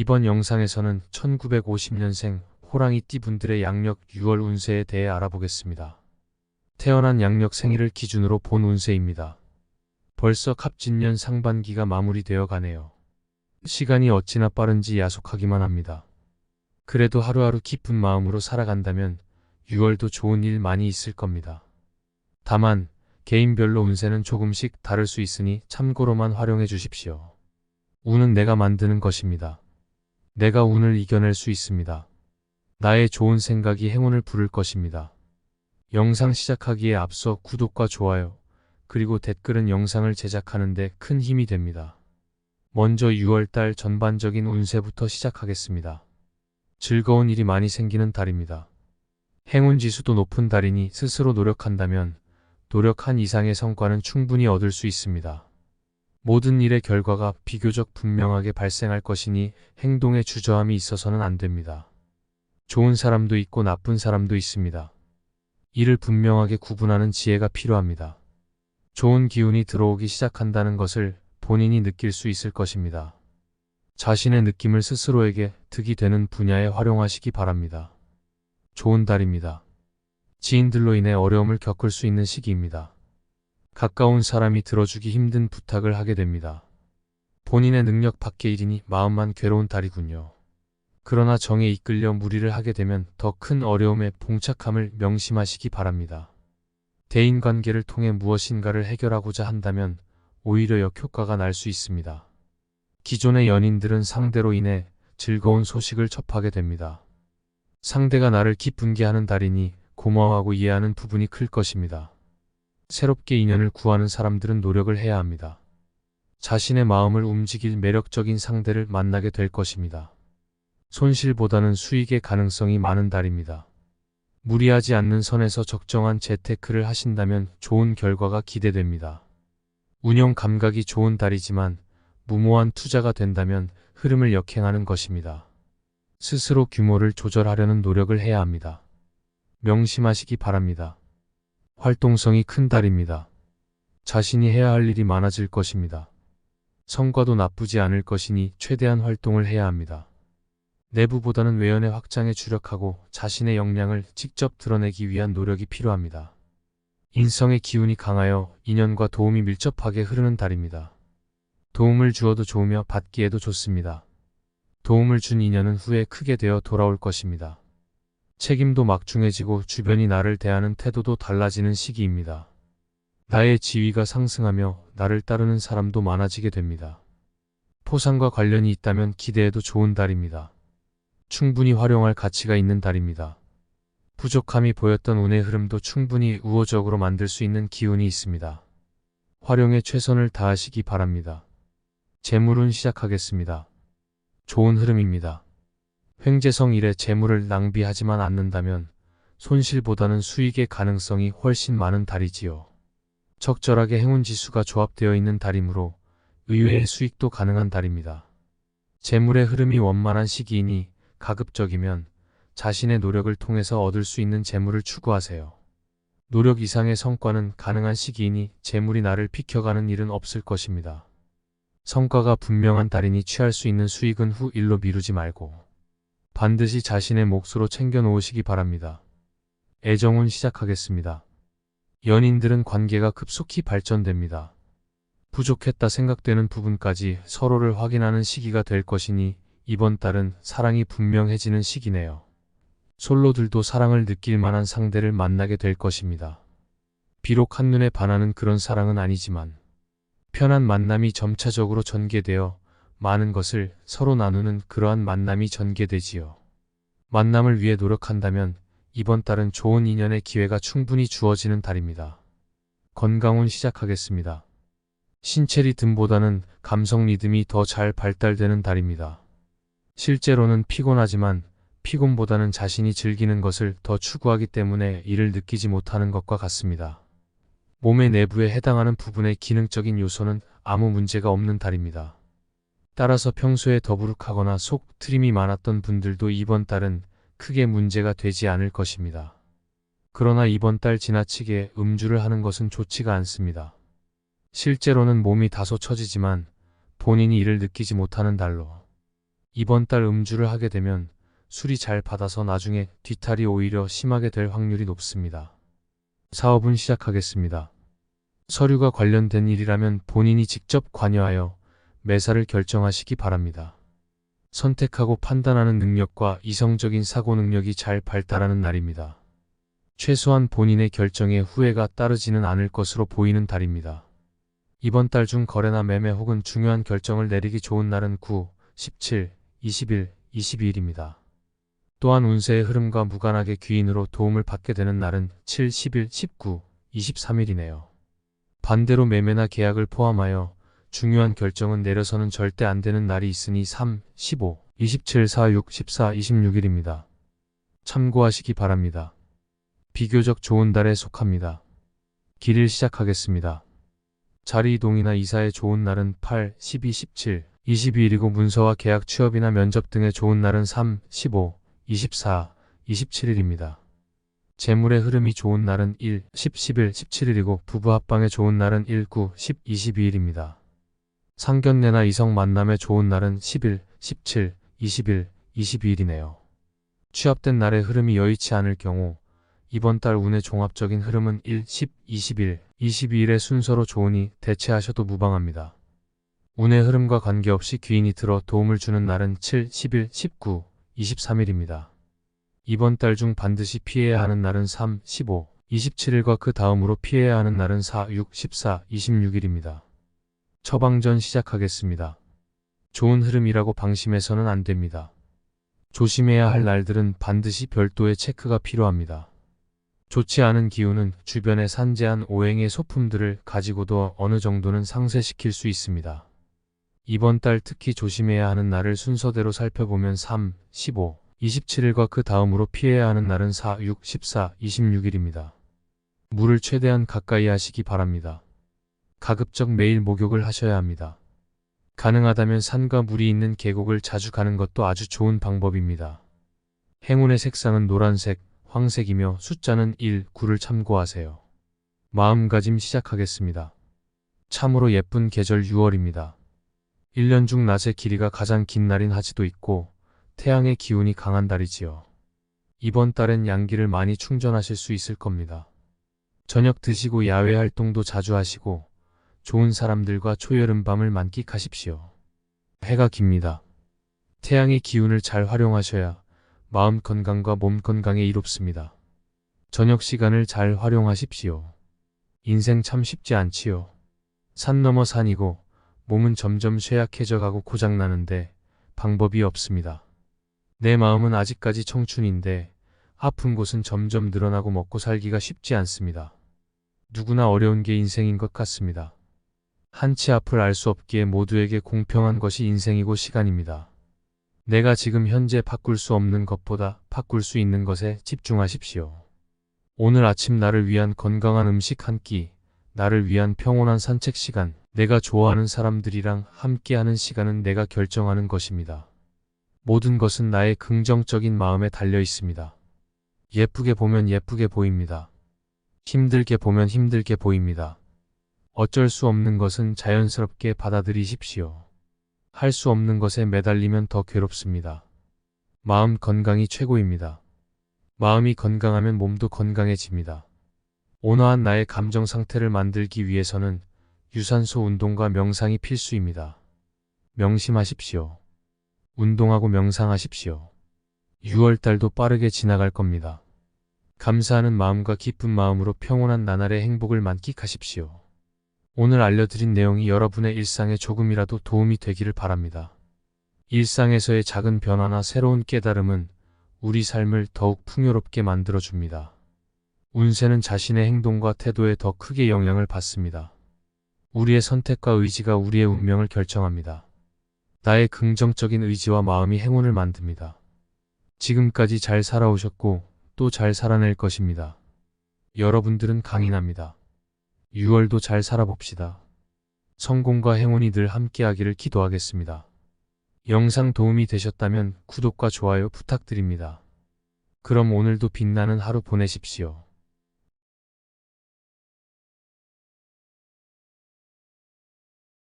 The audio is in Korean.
이번 영상에서는 1950년생 호랑이 띠 분들의 양력 6월 운세에 대해 알아보겠습니다. 태어난 양력 생일을 기준으로 본 운세입니다. 벌써 갑진년 상반기가 마무리되어 가네요. 시간이 어찌나 빠른지 야속하기만 합니다. 그래도 하루하루 기쁜 마음으로 살아간다면 6월도 좋은 일 많이 있을 겁니다. 다만 개인별로 운세는 조금씩 다를 수 있으니 참고로만 활용해 주십시오. 운은 내가 만드는 것입니다. 내가 운을 이겨낼 수 있습니다. 나의 좋은 생각이 행운을 부를 것입니다. 영상 시작하기에 앞서 구독과 좋아요, 그리고 댓글은 영상을 제작하는데 큰 힘이 됩니다. 먼저 6월달 전반적인 운세부터 시작하겠습니다. 즐거운 일이 많이 생기는 달입니다. 행운 지수도 높은 달이니 스스로 노력한다면 노력한 이상의 성과는 충분히 얻을 수 있습니다. 모든 일의 결과가 비교적 분명하게 발생할 것이니 행동에 주저함이 있어서는 안 됩니다. 좋은 사람도 있고 나쁜 사람도 있습니다. 이를 분명하게 구분하는 지혜가 필요합니다. 좋은 기운이 들어오기 시작한다는 것을 본인이 느낄 수 있을 것입니다. 자신의 느낌을 스스로에게 득이 되는 분야에 활용하시기 바랍니다. 좋은 달입니다. 지인들로 인해 어려움을 겪을 수 있는 시기입니다. 가까운 사람이 들어주기 힘든 부탁을 하게 됩니다. 본인의 능력 밖의 일이니 마음만 괴로운 달이군요. 그러나 정에 이끌려 무리를 하게 되면 더 큰 어려움에 봉착함을 명심하시기 바랍니다. 대인 관계를 통해 무엇인가를 해결하고자 한다면 오히려 역효과가 날 수 있습니다. 기존의 연인들은 상대로 인해 즐거운 소식을 접하게 됩니다. 상대가 나를 기쁜게 하는 달이니 고마워하고 이해하는 부분이 클 것입니다. 새롭게 인연을 구하는 사람들은 노력을 해야 합니다. 자신의 마음을 움직일 매력적인 상대를 만나게 될 것입니다. 손실보다는 수익의 가능성이 많은 달입니다. 무리하지 않는 선에서 적정한 재테크를 하신다면 좋은 결과가 기대됩니다. 운영 감각이 좋은 달이지만 무모한 투자가 된다면 흐름을 역행하는 것입니다. 스스로 규모를 조절하려는 노력을 해야 합니다. 명심하시기 바랍니다. 활동성이 큰 달입니다. 자신이 해야 할 일이 많아질 것입니다. 성과도 나쁘지 않을 것이니 최대한 활동을 해야 합니다. 내부보다는 외연의 확장에 주력하고 자신의 역량을 직접 드러내기 위한 노력이 필요합니다. 인성의 기운이 강하여 인연과 도움이 밀접하게 흐르는 달입니다. 도움을 주어도 좋으며 받기에도 좋습니다. 도움을 준 인연은 후에 크게 되어 돌아올 것입니다. 책임도 막중해지고 주변이 나를 대하는 태도도 달라지는 시기입니다. 나의 지위가 상승하며 나를 따르는 사람도 많아지게 됩니다. 포상과 관련이 있다면 기대해도 좋은 달입니다. 충분히 활용할 가치가 있는 달입니다. 부족함이 보였던 운의 흐름도 충분히 우호적으로 만들 수 있는 기운이 있습니다. 활용에 최선을 다하시기 바랍니다. 재물운 시작하겠습니다. 좋은 흐름입니다. 횡재성 일에 재물을 낭비하지만 않는다면 손실보다는 수익의 가능성이 훨씬 많은 달이지요. 적절하게 행운 지수가 조합되어 있는 달이므로 의외의 수익도 가능한 달입니다. 재물의 흐름이 원만한 시기이니 가급적이면 자신의 노력을 통해서 얻을 수 있는 재물을 추구하세요. 노력 이상의 성과는 가능한 시기이니 재물이 나를 비켜가는 일은 없을 것입니다. 성과가 분명한 달이니 취할 수 있는 수익은 후 일로 미루지 말고 반드시 자신의 몫으로 챙겨 놓으시기 바랍니다. 애정운 시작하겠습니다. 연인들은 관계가 급속히 발전됩니다. 부족했다 생각되는 부분까지 서로를 확인하는 시기가 될 것이니 이번 달은 사랑이 분명해지는 시기네요. 솔로들도 사랑을 느낄 만한 상대를 만나게 될 것입니다. 비록 한눈에 반하는 그런 사랑은 아니지만 편한 만남이 점차적으로 전개되어 많은 것을 서로 나누는 그러한 만남이 전개되지요. 만남을 위해 노력한다면 이번 달은 좋은 인연의 기회가 충분히 주어지는 달입니다. 건강운 시작하겠습니다. 신체 리듬보다는 감성 리듬이 더 잘 발달되는 달입니다. 실제로는 피곤하지만 피곤보다는 자신이 즐기는 것을 더 추구하기 때문에 이를 느끼지 못하는 것과 같습니다. 몸의 내부에 해당하는 부분의 기능적인 요소는 아무 문제가 없는 달입니다. 따라서 평소에 더부룩하거나 속 트림이 많았던 분들도 이번 달은 크게 문제가 되지 않을 것입니다. 그러나 이번 달 지나치게 음주를 하는 것은 좋지가 않습니다. 실제로는 몸이 다소 처지지만 본인이 이를 느끼지 못하는 달로 이번 달 음주를 하게 되면 술이 잘 받아서 나중에 뒤탈이 오히려 심하게 될 확률이 높습니다. 사업은 시작하겠습니다. 서류가 관련된 일이라면 본인이 직접 관여하여 매사를 결정하시기 바랍니다. 선택하고 판단하는 능력과 이성적인 사고 능력이 잘 발달하는 날입니다. 최소한 본인의 결정에 후회가 따르지는 않을 것으로 보이는 달입니다. 이번 달 중 거래나 매매 혹은 중요한 결정을 내리기 좋은 날은 9, 17, 20일, 22일입니다. 또한 운세의 흐름과 무관하게 귀인으로 도움을 받게 되는 날은 7, 10일, 19, 23일이네요. 반대로 매매나 계약을 포함하여 중요한 결정은 내려서는 절대 안 되는 날이 있으니 3, 15, 27, 4, 6, 14, 26일입니다. 참고하시기 바랍니다. 비교적 좋은 달에 속합니다. 길을 시작하겠습니다. 자리 이동이나 이사에 좋은 날은 8, 12, 17, 22일이고 문서와 계약 취업이나 면접 등의 좋은 날은 3, 15, 24, 27일입니다. 재물의 흐름이 좋은 날은 1, 10, 11, 17일이고 부부 합방에 좋은 날은 1, 9, 10, 22일입니다. 상견례나 이성 만남에 좋은 날은 10일, 17, 20일, 22일이네요. 취업된 날의 흐름이 여의치 않을 경우 이번 달 운의 종합적인 흐름은 1, 10, 20일, 22일의 순서로 좋으니 대체하셔도 무방합니다. 운의 흐름과 관계없이 귀인이 들어 도움을 주는 날은 7, 10일, 19, 23일입니다. 이번 달 중 반드시 피해야 하는 날은 3, 15, 27일과 그 다음으로 피해야 하는 날은 4, 6, 14, 26일입니다. 처방전 시작하겠습니다. 좋은 흐름이라고 방심해서는 안 됩니다. 조심해야 할 날들은 반드시 별도의 체크가 필요합니다. 좋지 않은 기운은 주변에 산재한 오행의 소품들을 가지고도 어느 정도는 상쇄시킬 수 있습니다. 이번 달 특히 조심해야 하는 날을 순서대로 살펴보면 3, 15, 27일과 그 다음으로 피해야 하는 날은 4, 6, 14, 26일입니다. 물을 최대한 가까이 하시기 바랍니다. 가급적 매일 목욕을 하셔야 합니다. 가능하다면 산과 물이 있는 계곡을 자주 가는 것도 아주 좋은 방법입니다. 행운의 색상은 노란색, 황색이며 숫자는 1, 9를 참고하세요. 마음가짐 시작하겠습니다. 참으로 예쁜 계절 6월입니다. 1년 중 낮의 길이가 가장 긴 날인 하지도 있고 태양의 기운이 강한 달이지요. 이번 달엔 양기를 많이 충전하실 수 있을 겁니다. 저녁 드시고 야외 활동도 자주 하시고 좋은 사람들과 초여름 밤을 만끽하십시오. 해가 깁니다. 태양의 기운을 잘 활용하셔야 마음 건강과 몸 건강에 이롭습니다. 저녁 시간을 잘 활용하십시오. 인생 참 쉽지 않지요. 산 넘어 산이고 몸은 점점 쇠약해져 가고 고장나는데 방법이 없습니다. 내 마음은 아직까지 청춘인데 아픈 곳은 점점 늘어나고 먹고 살기가 쉽지 않습니다. 누구나 어려운 게 인생인 것 같습니다. 한치 앞을 알 수 없기에 모두에게 공평한 것이 인생이고 시간입니다. 내가 지금 현재 바꿀 수 없는 것보다 바꿀 수 있는 것에 집중하십시오. 오늘 아침 나를 위한 건강한 음식 한 끼, 나를 위한 평온한 산책 시간, 내가 좋아하는 사람들이랑 함께하는 시간은 내가 결정하는 것입니다. 모든 것은 나의 긍정적인 마음에 달려 있습니다. 예쁘게 보면 예쁘게 보입니다. 힘들게 보면 힘들게 보입니다. 어쩔 수 없는 것은 자연스럽게 받아들이십시오. 할 수 없는 것에 매달리면 더 괴롭습니다. 마음 건강이 최고입니다. 마음이 건강하면 몸도 건강해집니다. 온화한 나의 감정 상태를 만들기 위해서는 유산소 운동과 명상이 필수입니다. 명심하십시오. 운동하고 명상하십시오. 6월달도 빠르게 지나갈 겁니다. 감사하는 마음과 기쁜 마음으로 평온한 나날의 행복을 만끽하십시오. 오늘 알려드린 내용이 여러분의 일상에 조금이라도 도움이 되기를 바랍니다. 일상에서의 작은 변화나 새로운 깨달음은 우리 삶을 더욱 풍요롭게 만들어줍니다. 운세는 자신의 행동과 태도에 더 크게 영향을 받습니다. 우리의 선택과 의지가 우리의 운명을 결정합니다. 나의 긍정적인 의지와 마음이 행운을 만듭니다. 지금까지 잘 살아오셨고 또 잘 살아낼 것입니다. 여러분들은 강인합니다. 6월도 잘 살아봅시다. 성공과 행운이 늘 함께하기를 기도하겠습니다. 영상 도움이 되셨다면 구독과 좋아요 부탁드립니다. 그럼 오늘도 빛나는 하루 보내십시오.